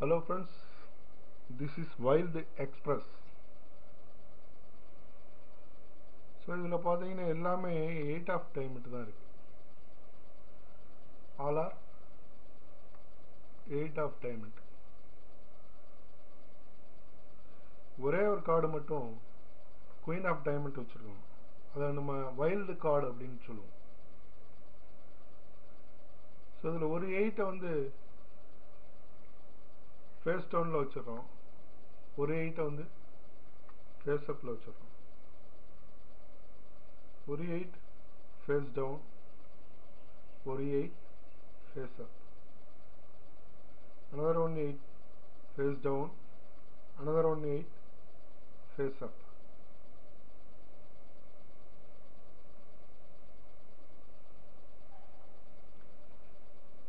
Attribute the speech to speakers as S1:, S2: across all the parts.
S1: Hello friends, this is Wild Express. So இதில் பார்த்தீங்கன்னா எல்லாமே எயிட் ஆஃப் டைமெண்ட் தான் இருக்கு. All are eight of diamond ஒரே ஒரு கார்டு மட்டும் குயின் ஆஃப் டைமண்ட் வச்சுருக்கோம். அதை நம்ம வைல்டு கார்டு அப்படின்னு சொல்லுவோம். ஸோ இதில் ஒரு எயிட்டை வந்து ஃபேஸ் டவுனில் வச்சிடறோம். ஒரு எயிட்டை வந்து ஃபேஸ் அப்பில் வச்சிடறோம். ஒரு எயிட் ஃபேஸ் டவுன் ஒரு eight face up another one 8 face down. Another one 8 face up.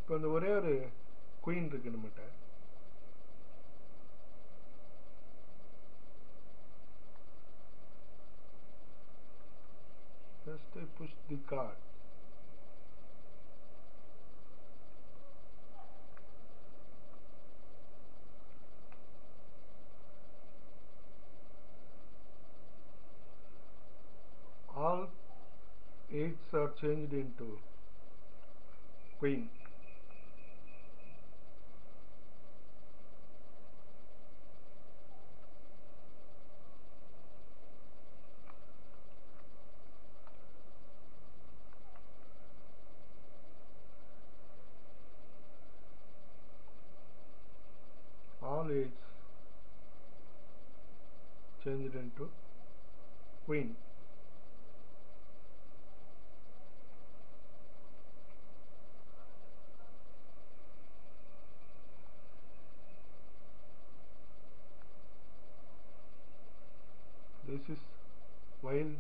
S1: இப்போ இந்த ஒரே ஒரு குயின் இருக்கு நம்மகிட்ட. First I push the card. All eights are changed into queen. Eights changed into queen. This is wild